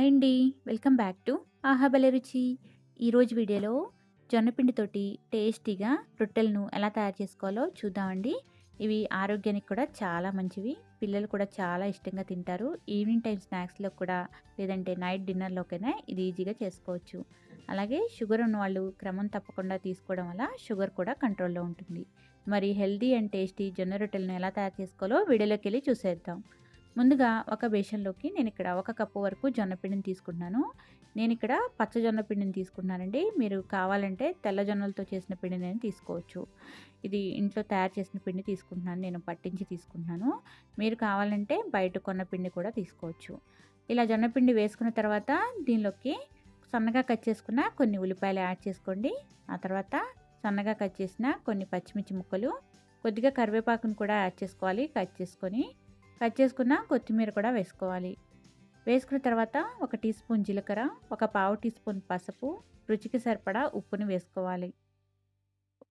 Hi అండి. Welcome back to ఆహా రుచి. ఈరోజు వీడియోలో జొన్నపిండితోటి టేస్టీగా రొట్టెలను ఎలా తయారు చేసుకోవాలో చూద్దామండి. ఇవి ఆరోగ్యానికి కూడా చాలా మంచివి. పిల్లలు కూడా చాలా ఇష్టంగా తింటారు. ఈవినింగ్ టైం స్నాక్స్లో కూడా లేదంటే నైట్ డిన్నర్లోకైనా ఇది ఈజీగా చేసుకోవచ్చు. అలాగే షుగర్ ఉన్న వాళ్ళు క్రమం తప్పకుండా తీసుకోవడం వల్ల షుగర్ కూడా కంట్రోల్లో ఉంటుంది. మరి హెల్దీ అండ్ టేస్టీ జొన్న రొట్టెలను ఎలా తయారు చేసుకోవాలో వీడియోలోకి వెళ్ళి చూసేద్దాం. ముందుగా ఒక బేషన్లోకి నేను ఇక్కడ ఒక కప్పు వరకు జొన్నపిండిని తీసుకుంటున్నాను. నేను ఇక్కడ పచ్చ జొన్న పిండిని తీసుకుంటున్నానండి. మీరు కావాలంటే తెల్ల జొన్నలతో చేసిన పిండిని నేను తీసుకోవచ్చు. ఇది ఇంట్లో తయారు చేసిన పిండి తీసుకుంటున్నాను. నేను పట్టించి తీసుకుంటున్నాను. మీరు కావాలంటే బయట కొన్న పిండి కూడా తీసుకోవచ్చు. ఇలా జొన్నపిండి వేసుకున్న తర్వాత దీనిలోకి సన్నగా కట్ చేసుకున్న కొన్ని ఉల్లిపాయలు యాడ్ చేసుకోండి. ఆ తర్వాత సన్నగా కట్ చేసిన కొన్ని పచ్చిమిర్చి ముక్కలు కొద్దిగా కరివేపాకును కూడా యాడ్ చేసుకోవాలి. కట్ చేసుకొని కట్ చేసుకున్న కొత్తిమీర కూడా వేసుకోవాలి. వేసుకున్న తర్వాత ఒక టీ స్పూన్ జీలకర్ర ఒక పావు టీ స్పూన్ పసుపు రుచికి సరిపడా ఉప్పుని వేసుకోవాలి.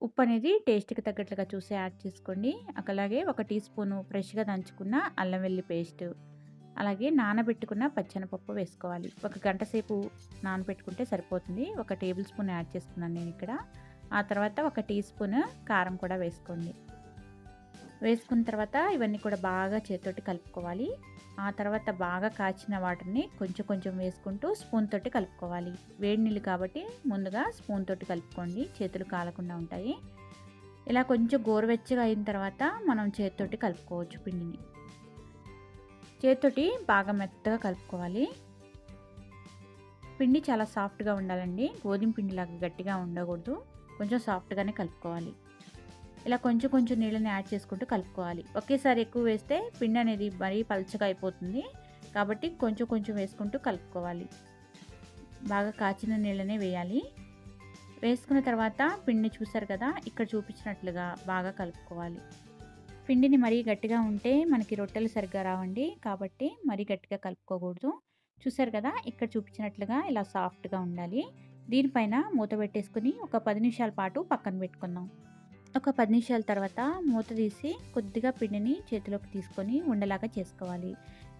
ఉప్పు అనేది టేస్ట్కి తగ్గట్లుగా చూసి యాడ్ చేసుకోండి. అలాగే ఒక టీ స్పూను ఫ్రెష్గా దంచుకున్న అల్లం వెల్లి పేస్ట్ అలాగే నానబెట్టుకున్న పచ్చనపప్పు వేసుకోవాలి. ఒక గంట సేపు నానబెట్టుకుంటే సరిపోతుంది. ఒక టేబుల్ స్పూన్ యాడ్ చేసుకున్నాను నేను ఇక్కడ. ఆ తర్వాత ఒక టీ స్పూన్ కారం కూడా వేసుకోండి. వేసుకున్న తర్వాత ఇవన్నీ కూడా బాగా చేతితోటి కలుపుకోవాలి. ఆ తర్వాత బాగా కాచిన వాటర్ని కొంచెం కొంచెం వేసుకుంటూ స్పూన్ తోటి కలుపుకోవాలి. వేడి నీళ్ళు కాబట్టి ముందుగా స్పూన్ తోటి కలుపుకోండి. చేతులు కాలకుండా ఉంటాయి. ఇలా కొంచెం గోరువెచ్చగా అయిన తర్వాత మనం చేతితోటి కలుపుకోవచ్చు పిండిని. చేతితోటి బాగా మెత్తగా కలుపుకోవాలి. పిండి చాలా సాఫ్ట్గా ఉండాలండి. గోధుమ పిండిలాగా గట్టిగా ఉండకూడదు. కొంచెం సాఫ్ట్గానే కలుపుకోవాలి. ఇలా కొంచెం కొంచెం నీళ్ళని యాడ్ చేసుకుంటూ కలుపుకోవాలి. ఒకేసారి ఎక్కువ వేస్తే పిండి అనేది మరీ పలుచగా అయిపోతుంది. కాబట్టి కొంచెం కొంచెం వేసుకుంటూ కలుపుకోవాలి. బాగా కాచిన నీళ్ళనే వేయాలి. వేసుకున్న తర్వాత పిండిని చూసారు కదా ఇక్కడ చూపించినట్లుగా బాగా కలుపుకోవాలి. పిండిని మరీ గట్టిగా ఉంటే మనకి రొట్టెలు సరిగ్గా రావండి. కాబట్టి మరీ గట్టిగా కలుపుకోకూడదు. చూసారు కదా ఇక్కడ చూపించినట్లుగా ఇలా సాఫ్ట్గా ఉండాలి. దీనిపైన మూత పెట్టేసుకుని ఒక పది నిమిషాల పాటు పక్కన పెట్టుకుందాం. ఒక పది నిమిషాల తర్వాత మూత తీసి కొద్దిగా పిండిని చేతిలోకి తీసుకొని ఉండలాగా చేసుకోవాలి.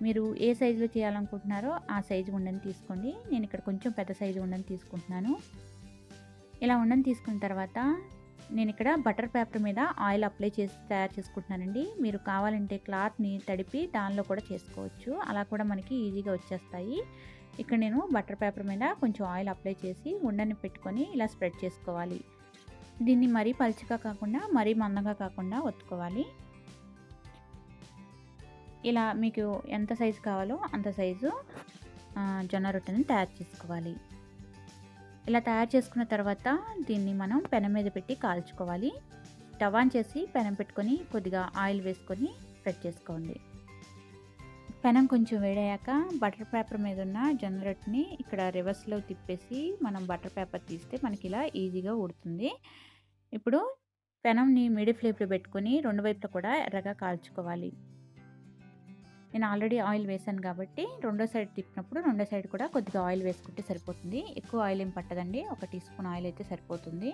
మీరు ఏ సైజులో చేయాలనుకుంటున్నారో ఆ సైజు ఉండని తీసుకోండి. నేను ఇక్కడ కొంచెం పెద్ద సైజు ఉండని తీసుకుంటున్నాను. ఇలా ఉండని తీసుకున్న తర్వాత నేను ఇక్కడ బటర్ పేపర్ మీద ఆయిల్ అప్లై చేసి తయారు చేసుకుంటున్నానండి. మీరు కావాలంటే క్లాత్ని తడిపి దానిలో కూడా చేసుకోవచ్చు. అలా కూడా మనకి ఈజీగా వచ్చేస్తాయి. ఇక్కడ నేను బటర్ పేపర్ మీద కొంచెం ఆయిల్ అప్లై చేసి ఉండని పెట్టుకొని ఇలా స్ప్రెడ్ చేసుకోవాలి. దీన్ని మరీ పలుచగా కాకుండా మరీ మందంగా కాకుండా ఒత్తుకోవాలి. ఇలా మీకు ఎంత సైజు కావాలో అంత సైజు జొన్న రొట్టెని తయారు చేసుకోవాలి. ఇలా తయారు చేసుకున్న తర్వాత దీన్ని మనం పెనం మీద పెట్టి కాల్చుకోవాలి. టవాన్ చేసి పెనం పెట్టుకొని కొద్దిగా ఆయిల్ వేసుకొని స్ప్రెడ్ చేసుకోండి. పెనం కొంచెం వేడయ్యాక బటర్ పేపర్ మీద ఉన్న జొన్న రొట్టెని ఇక్కడ రివర్స్లో తిప్పేసి మనం బటర్ పేపర్ తీస్తే మనకి ఇలా ఈజీగా ఉడుతుంది. ఇప్పుడు పెనంని మీడియం ఫ్లేమ్లో పెట్టుకొని రెండు వైపులా కూడా ఎర్రగా కాల్చుకోవాలి. నేను ఆల్రెడీ ఆయిల్ వేసాను కాబట్టి రెండో సైడ్ తిప్పినప్పుడు రెండో సైడ్ కూడా కొద్దిగా ఆయిల్ వేసుకుంటే సరిపోతుంది. ఎక్కువ ఆయిల్ ఏం పట్టదండి. ఒక టీ స్పూన్ ఆయిల్ అయితే సరిపోతుంది.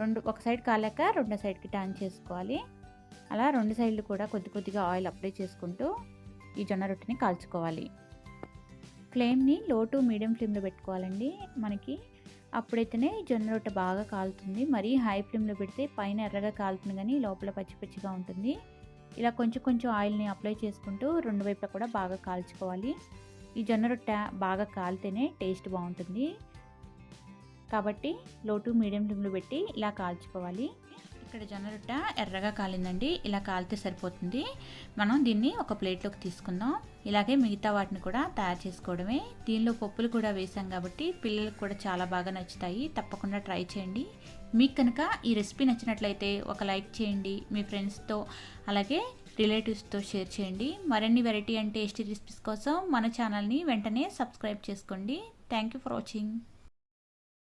రెండు ఒక సైడ్ కాలాక రెండో సైడ్కి టర్న్ చేసుకోవాలి. అలా రెండు సైడ్లు కూడా కొద్ది కొద్దిగా ఆయిల్ అప్లై చేసుకుంటూ ఈ జొన్న రొట్టెని కాల్చుకోవాలి. ఫ్లేమ్ని లో టు మీడియం ఫ్లేమ్లో పెట్టుకోవాలండి. మనకి అప్పుడైతేనే జొన్న రొట్టె బాగా కాలుతుంది. మరీ హై ఫ్లేమ్లో పెడితే పైన ఎర్రగా కాలుతుంది కానీ లోపల పచ్చి పచ్చిగా ఉంటుంది. ఇలా కొంచెం కొంచెం ఆయిల్ని అప్లై చేసుకుంటూ రెండు వైపులా కూడా బాగా కాల్చుకోవాలి. ఈ జొన్న రొట్టె బాగా కాలితేనే టేస్ట్ బాగుంటుంది. కాబట్టి లో టు మీడియం ఫ్లేమ్లో పెట్టి ఇలా కాల్చుకోవాలి. ఇక్కడ జొన్నరొట్ట ఎర్రగా కాలిందండి. ఇలా కాలితే సరిపోతుంది. మనం దీన్ని ఒక ప్లేట్లోకి తీసుకుందాం. ఇలాగే మిగతా వాటిని కూడా తయారు చేసుకోవడమే. దీనిలో పప్పులు కూడా వేసాం కాబట్టి పిల్లలకు కూడా చాలా బాగా నచ్చుతాయి. తప్పకుండా ట్రై చేయండి. మీకు కనుక ఈ రెసిపీ నచ్చినట్లయితే ఒక లైక్ చేయండి. మీ ఫ్రెండ్స్తో అలాగే రిలేటివ్స్తో షేర్ చేయండి. మరిన్ని వెరైటీ అండ్ టేస్టీ రెసిపీస్ కోసం మన ఛానల్ని వెంటనే సబ్స్క్రైబ్ చేసుకోండి. Thank you for watching.